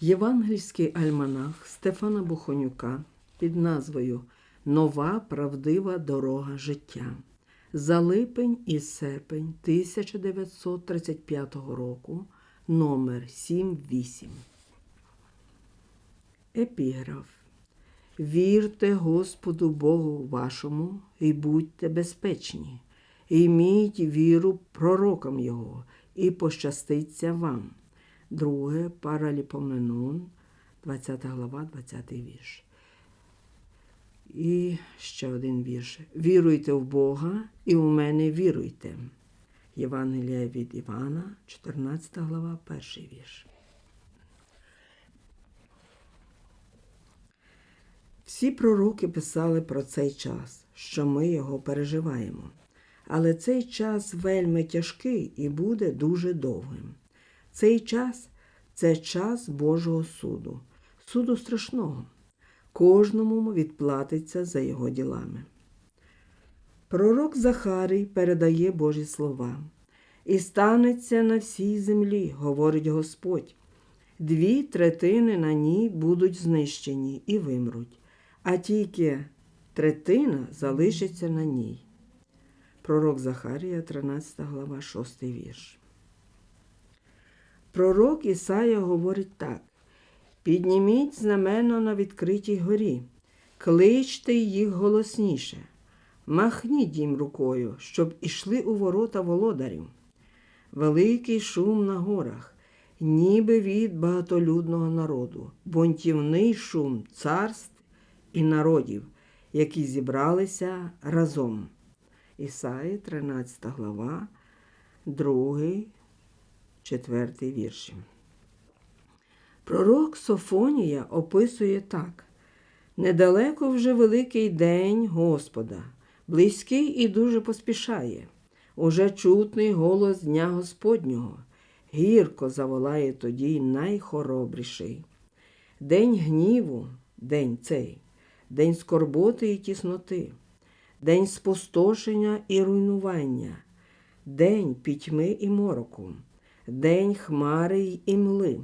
Євангельський альманах Стефана Бухонюка під назвою Нова правдива дорога життя за липень і серпень 1935 року номер 78. Епіграф. Вірте Господу Богу вашому і будьте безпечні, і міть віру пророкам Його, і пощаститься вам. Друге Параліпоменон, 20 глава, 20 вірш. І ще один вірш. Віруйте в Бога і у мене віруйте. Євангелія від Івана, 14 глава, перший вірш. Всі пророки писали про цей час, що ми його переживаємо. Але цей час вельми тяжкий і буде дуже довгим. Цей час це час Божого суду, суду страшного. Кожному відплатиться за його ділами. Пророк Захарій передає Божі слова. І станеться на всій землі, говорить Господь. Дві третини на ній будуть знищені і вимруть, а тільки третина залишиться на ній. Пророк Захарія, 13 глава, 6 вірш. Пророк Ісая говорить так: Підніміть знамено на відкритій горі, кличте їх голосніше, махніть їм рукою, щоб ішли у ворота володарів. Великий шум на горах, ніби від багатолюдного народу, бунтівний шум царств і народів, які зібралися разом. Ісаї, 13 глава, 2, 4 вірші. Пророк Софонія описує так: недалеко вже великий день Господа, близький і дуже поспішає. Уже чутний голос Дня Господнього, гірко заволає тоді найхоробріший. День гніву, день цей, день скорботи і тісноти, день спустошення і руйнування, день пітьми і мороку, день хмари й імли,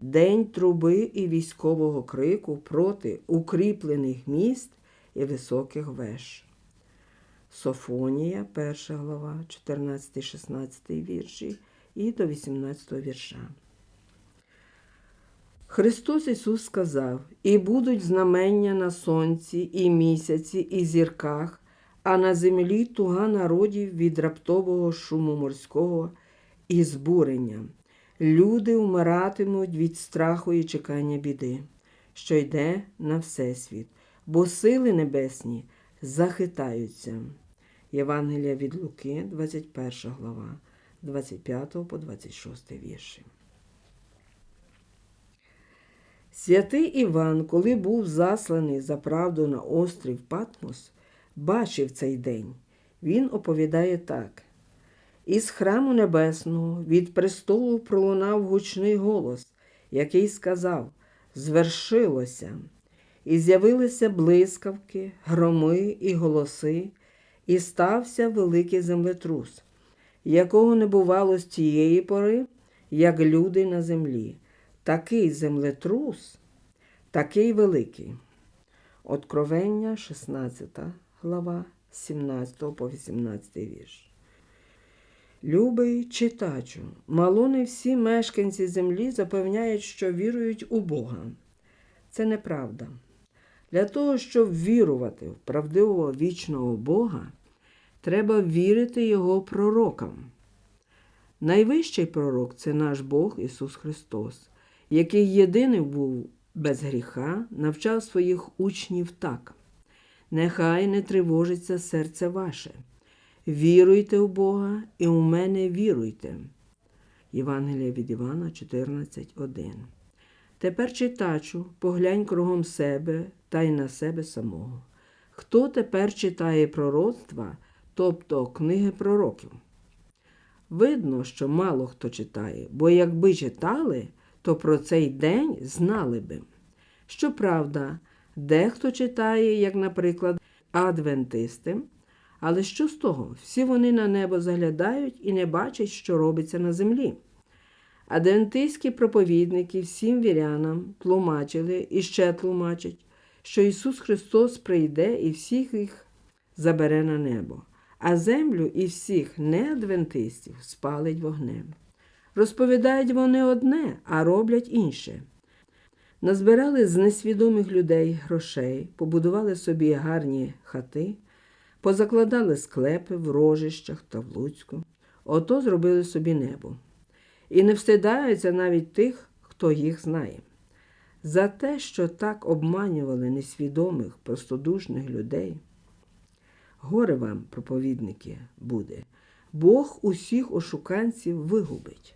день труби і військового крику проти укріплених міст і високих веж. Софонія, 1 глава, 14-16 вірші і до 18 вірша. Христос Ісус сказав: І будуть знамення на сонці, і місяці, і зірках, а на землі туга народів від раптового шуму морського і збурення. Люди вмиратимуть від страху і чекання біди, що йде на всесвіт, бо сили небесні захитаються. Євангелія від Луки, 21 глава, 25 по 26 вірші. Святий Іван, коли був засланий за правду на острів Патмос, бачив цей день. Він оповідає так. Із храму небесного від престолу пролунав гучний голос, який сказав Звершилося, і з'явилися блискавки, громи і голоси, і стався великий землетрус, якого не бувало з тієї пори, як люди на землі. Такий землетрус, такий великий. Откровення, 16 глава, 17 по 18 вірш. Любий читачу, мало не всі мешканці землі запевняють, що вірують у Бога. Це неправда. Для того, щоб вірувати в правдивого вічного Бога, треба вірити Його пророкам. Найвищий пророк це наш Бог Ісус Христос, який єдиний був без гріха, навчав своїх учнів так. Нехай не тривожиться серце ваше. Віруйте в Бога і у мене віруйте. Євангелія від Івана 14.1. Тепер читачу, поглянь кругом себе та й на себе самого. Хто тепер читає пророцтва, тобто книги пророків? Видно, що мало хто читає, бо якби читали, то про цей день знали би. Щоправда, дехто читає, як, наприклад, адвентисти, але що з того? Всі вони на небо заглядають і не бачать, що робиться на землі. Адвентистські проповідники всім вірянам тлумачили і ще тлумачать, що Ісус Христос прийде і всіх їх забере на небо, а землю і всіх неадвентистів спалить вогнем. Розповідають вони одне, а роблять інше. Назбирали з несвідомих людей грошей, побудували собі гарні хати, позакладали склепи в рожищах та в Луцьку. Ото зробили собі небо. І не встидаються навіть тих, хто їх знає. За те, що так обманювали несвідомих, простодушних людей. Горе вам, проповідники, буде. Бог усіх ошуканців вигубить.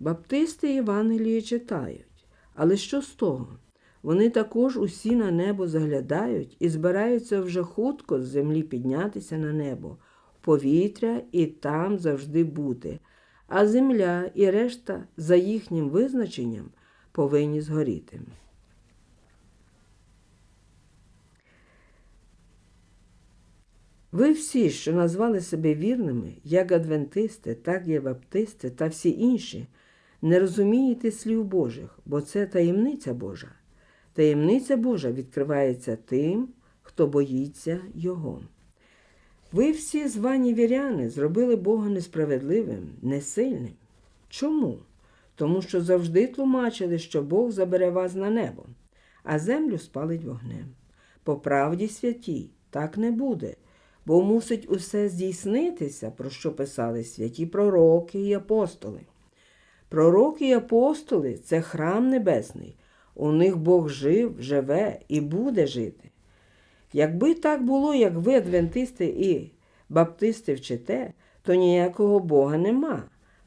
Баптисти Євангелії читають, але що з того? Вони також усі на небо заглядають і збираються вже хутко з землі піднятися на небо, повітря і там завжди бути, а земля і решта за їхнім визначенням повинні згоріти. Ви всі, що назвали себе вірними, як адвентисти, так і баптисти та всі інші, не розумієте слів Божих, бо це таємниця Божа. Таємниця Божа відкривається тим, хто боїться Його. Ви всі звані віряни зробили Бога несправедливим, несильним. Чому? Тому що завжди тлумачили, що Бог забере вас на небо, а землю спалить вогнем. По правді святі, так не буде, бо мусить усе здійснитися, про що писали святі пророки і апостоли. Пророки і апостоли це храм небесний. У них Бог жив, живе і буде жити. Якби так було, як ви, адвентисти і баптисти вчите, то ніякого Бога нема.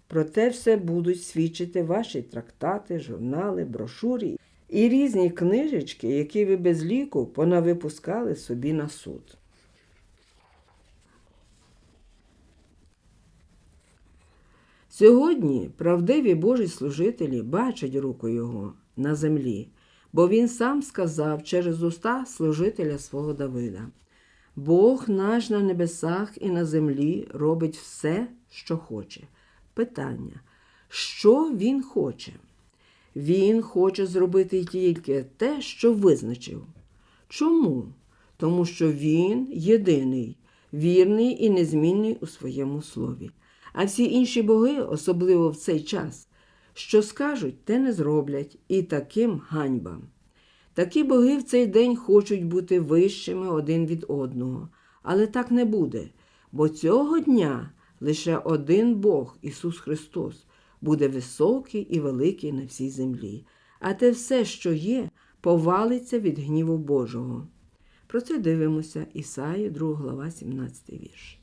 Проте все будуть свідчити ваші трактати, журнали, брошурі і різні книжечки, які ви без ліку понавипускали собі на суд. Сьогодні правдиві Божі служителі бачать руку Його на землі, бо Він сам сказав через уста служителя свого Давида. Бог наш на небесах і на землі робить все, що хоче. Питання, що Він хоче? Він хоче зробити тільки те, що визначив. Чому? Тому що Він єдиний, вірний і незмінний у своєму слові. А всі інші боги, особливо в цей час, що скажуть, те не зроблять, і таким ганьбам. Такі боги в цей день хочуть бути вищими один від одного, але так не буде, бо цього дня лише один Бог, Ісус Христос, буде високий і великий на всій землі, а те все, що є, повалиться від гніву Божого. Про це дивимося Ісаї, 2 глава, 17 вірш.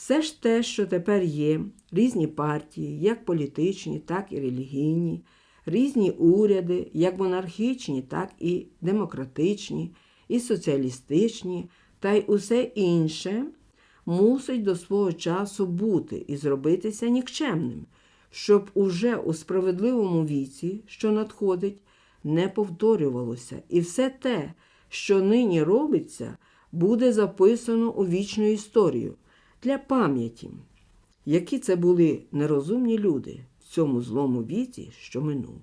Все ж те, що тепер є, різні партії, як політичні, так і релігійні, різні уряди, як монархічні, так і демократичні, і соціалістичні, та й усе інше мусить до свого часу бути і зробитися нікчемним, щоб уже у справедливому віці, що надходить, не повторювалося, і все те, що нині робиться, буде записано у вічну історію для пам'яті, які це були нерозумні люди в цьому злому віці, що минув.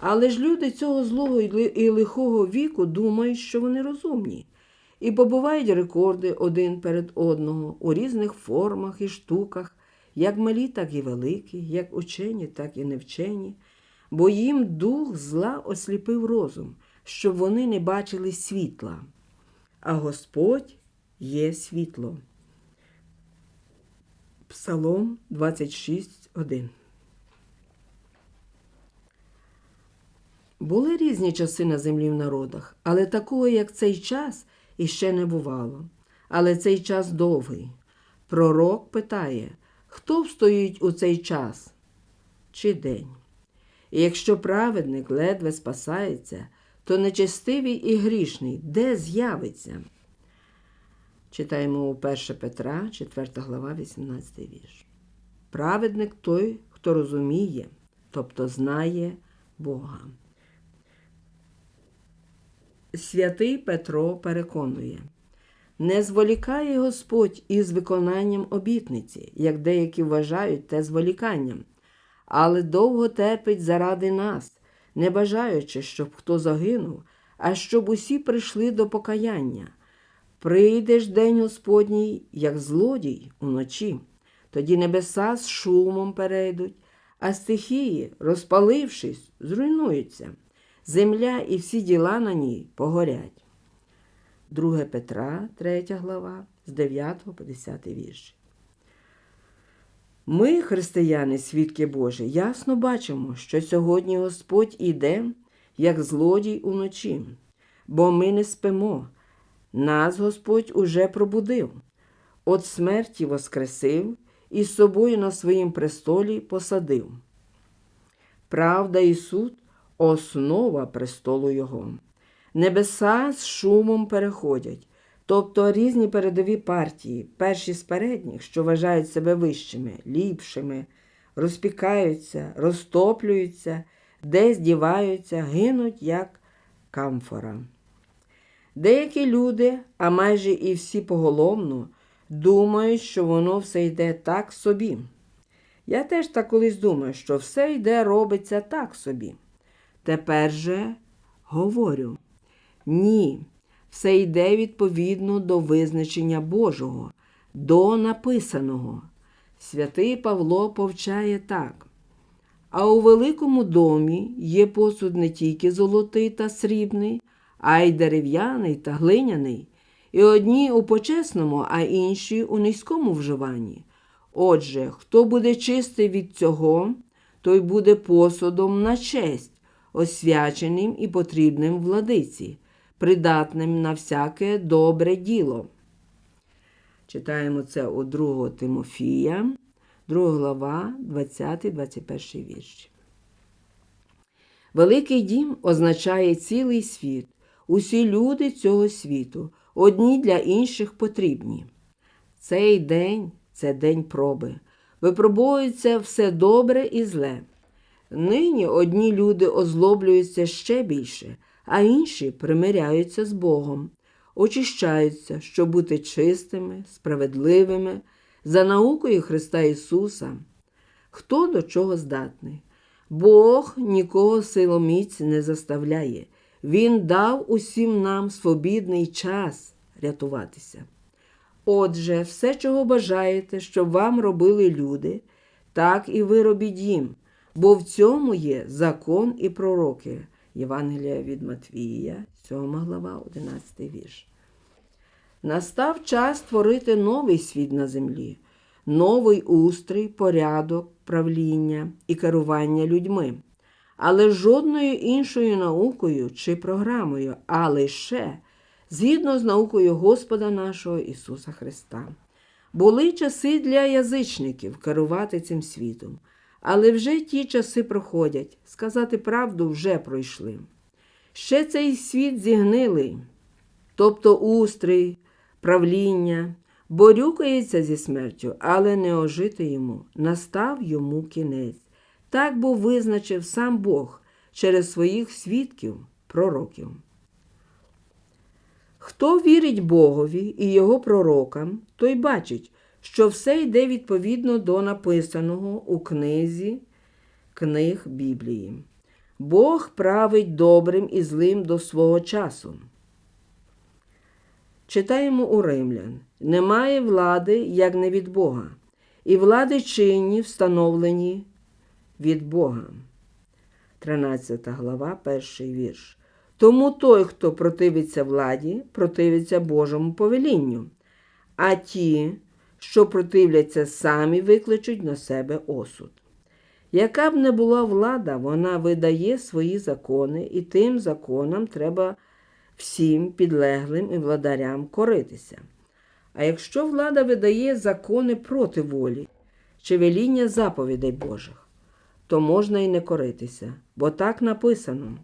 Але ж люди цього злого і лихого віку думають, що вони розумні, і побувають рекорди один перед одного у різних формах і штуках, як малі, так і великі, як учені, так і невчені, бо їм дух зла осліпив розум, щоб вони не бачили світла. А Господь є світло. Псалом 26.1 Були різні часи на землі в народах, але такого, як цей час, іще не бувало. Але цей час довгий. Пророк питає, хто встоїть у цей час чи день? І якщо праведник ледве спасається, то нечестивий і грішний де з'явиться? Читаємо у 1 Петра, 4 глава, 18 вірш. Праведник той, хто розуміє, тобто знає Бога. Святий Петро переконує, Не зволікає Господь із виконанням обітниці, як деякі вважають те зволіканням, але довго терпить заради нас, не бажаючи, щоб хто загинув, а щоб усі прийшли до покаяння. Прийде ж день Господній, як злодій уночі, тоді небеса з шумом перейдуть, а стихії, розпалившись, зруйнуються, земля і всі діла на ній погорять. 2 Петра, 3 глава, з 9 по 10 вірш. Ми, християни, свідки Божі, ясно бачимо, що сьогодні Господь іде, як злодій уночі, бо ми не спимо. Нас Господь уже пробудив, от смерті воскресив і з собою на своїм престолі посадив. Правда і суд основа престолу Його. Небеса з шумом переходять, тобто різні передові партії, перші з передніх, що вважають себе вищими, ліпшими, розпікаються, розтоплюються, десь діваються, гинуть, як камфора. Деякі люди, а майже і всі поголовно, думають, що воно все йде так собі. Я теж так колись думаю, що все йде робиться так собі. Тепер же говорю ні, все йде відповідно до визначення Божого, до написаного. Святий Павло повчає так. А у великому домі є посуд не тільки золотий та срібний, а й дерев'яний та глиняний, і одні у почесному, а інші у низькому вживанні. Отже, хто буде чистий від цього, той буде посудом на честь, освяченим і потрібним владиці, придатним на всяке добре діло. Читаємо це у 2 Тимофія, 2 глава, 20-21 вірш. Великий дім означає цілий світ, усі люди цього світу, одні для інших потрібні. Цей день це день проби. Випробовується все добре і зле. Нині одні люди озлоблюються ще більше, а інші примиряються з Богом, очищаються, щоб бути чистими, справедливими, за наукою Христа Ісуса. Хто до чого здатний? Бог нікого силоміць не заставляє. Він дав усім нам свобідний час рятуватися. Отже, все, чого бажаєте, щоб вам робили люди, так і ви робіть їм, бо в цьому є закон і пророки. Євангелія від Матвія, 7 глава, 11 вірш. Настав час створити новий світ на землі, новий устрій, порядок, правління і керування людьми, але жодною іншою наукою чи програмою, а лише згідно з наукою Господа нашого Ісуса Христа. Були часи для язичників керувати цим світом, але вже ті часи проходять, сказати правду вже пройшли. Ще цей світ зігнилий, тобто устрій, правління, борюкається зі смертю, але не ожити йому, настав йому кінець. Так був визначив сам Бог через своїх свідків, пророків. Хто вірить Богові і його пророкам, той бачить, що все йде відповідно до написаного у книзі книг Біблії. Бог править добрим і злим до свого часу. Читаємо у Римлян: немає влади, як не від Бога, і влади чинні встановлені від Бога. 13 глава, перший вірш. Тому той, хто противиться владі, противиться Божому повелінню, а ті, що противляться, самі викличуть на себе осуд. Яка б не була влада, вона видає свої закони, і тим законам треба всім підлеглим і владарям коритися. А якщо влада видає закони проти волі чи веління заповідей Божих, то можна й не коритися, бо так написано.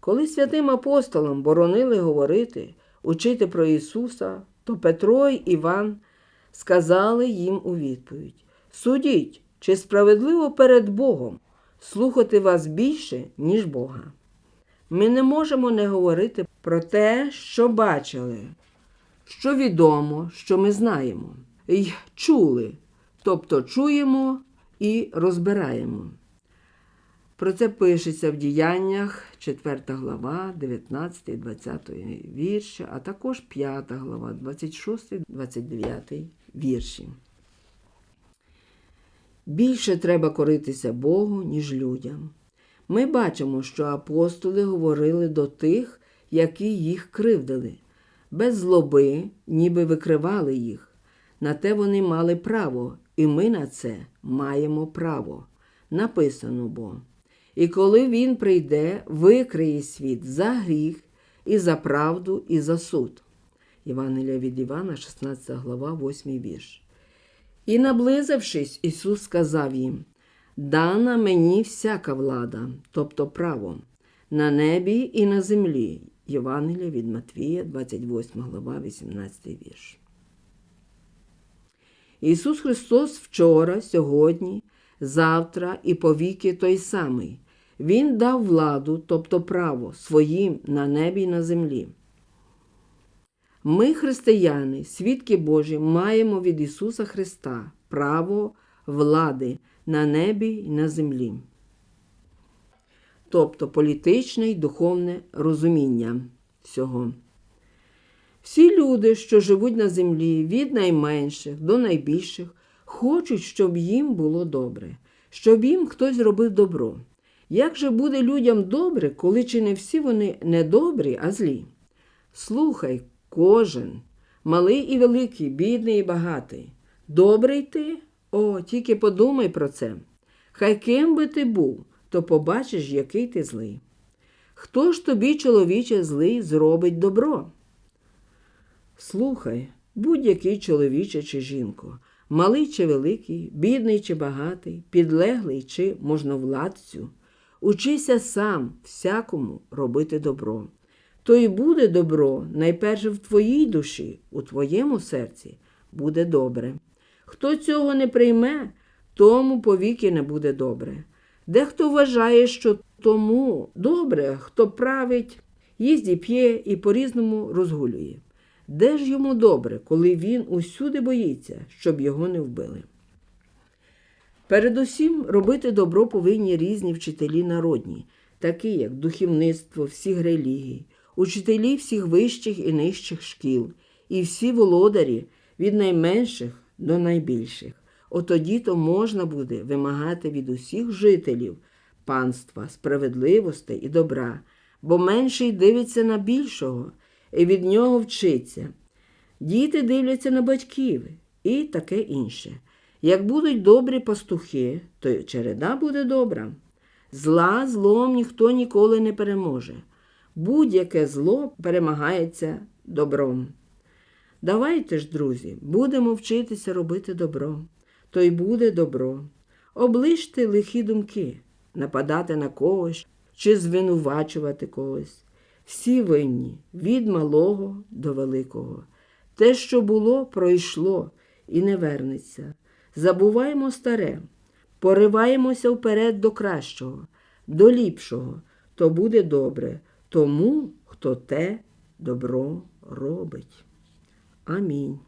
Коли святим апостолам боронили говорити, учити про Ісуса, то Петро й Іван сказали їм у відповідь: Судіть, чи справедливо перед Богом слухати вас більше, ніж Бога. Ми не можемо не говорити про те, що бачили, що відомо, що ми знаємо, й чули, тобто чуємо і розбираємо. Про це пишеться в діяннях 4 глава, 19, 20 вірші, а також 5 глава, 26, 29 вірші. Більше треба коритися Богу, ніж людям. Ми бачимо, що апостоли говорили до тих, які їх кривдили, без злоби, ніби викривали їх. На те вони мали право, і ми на це маємо право. Написано бо. І коли він прийде, викриє світ за гріх, і за правду, і за суд. Євангелія від Івана, 16 глава, 8 вірш. І, наблизившись, Ісус сказав їм: Дана мені всяка влада, тобто право, на небі і на землі. Євангелія від Матвія, 28 глава, 18 вірш. Ісус Христос вчора, сьогодні, завтра і повіки той самий. Він дав владу, тобто право, своїм на небі і на землі. Ми, християни, свідки Божі, маємо від Ісуса Христа право влади на небі і на землі. Тобто політичне й духовне розуміння всього. Всі люди, що живуть на землі, від найменших до найбільших, хочуть, щоб їм було добре, щоб їм хтось робив добро. Як же буде людям добре, коли чи не всі вони не добрі, а злі? Слухай, кожен, малий і великий, бідний і багатий. Добрий ти? О, тільки подумай про це. Хай ким би ти був, то побачиш, який ти злий. Хто ж тобі, чоловіче, злий, зробить добро? Слухай, будь-який чоловіче чи жінко, малий чи великий, бідний чи багатий, підлеглий чи можновладцю, учися сам всякому робити добро. То й буде добро найперше в твоїй душі, у твоєму серці буде добре. Хто цього не прийме, тому повіки не буде добре. Дехто вважає, що тому добре, хто править, їздить п'є і по-різному розгулює. Де ж йому добре, коли він усюди боїться, щоб його не вбили? Передусім робити добро повинні різні вчителі народні, такі як духовництво всіх релігій, учителі всіх вищих і нижчих шкіл, і всі володарі від найменших до найбільших. Отоді то можна буде вимагати від усіх жителів панства, справедливості і добра, бо менший дивиться на більшого і від нього вчиться. Діти дивляться на батьків і таке інше. Як будуть добрі пастухи, то череда буде добра. Зла злом ніхто ніколи не переможе. Будь-яке зло перемагається добром. Давайте ж, друзі, будемо вчитися робити добро, то й буде добро. Оближте лихі думки, нападати на когось чи звинувачувати когось. Всі винні від малого до великого. Те, що було, пройшло і не вернеться. Забуваємо старе, пориваємося вперед до кращого, до ліпшого, то буде добре тому, хто те добро робить. Амінь.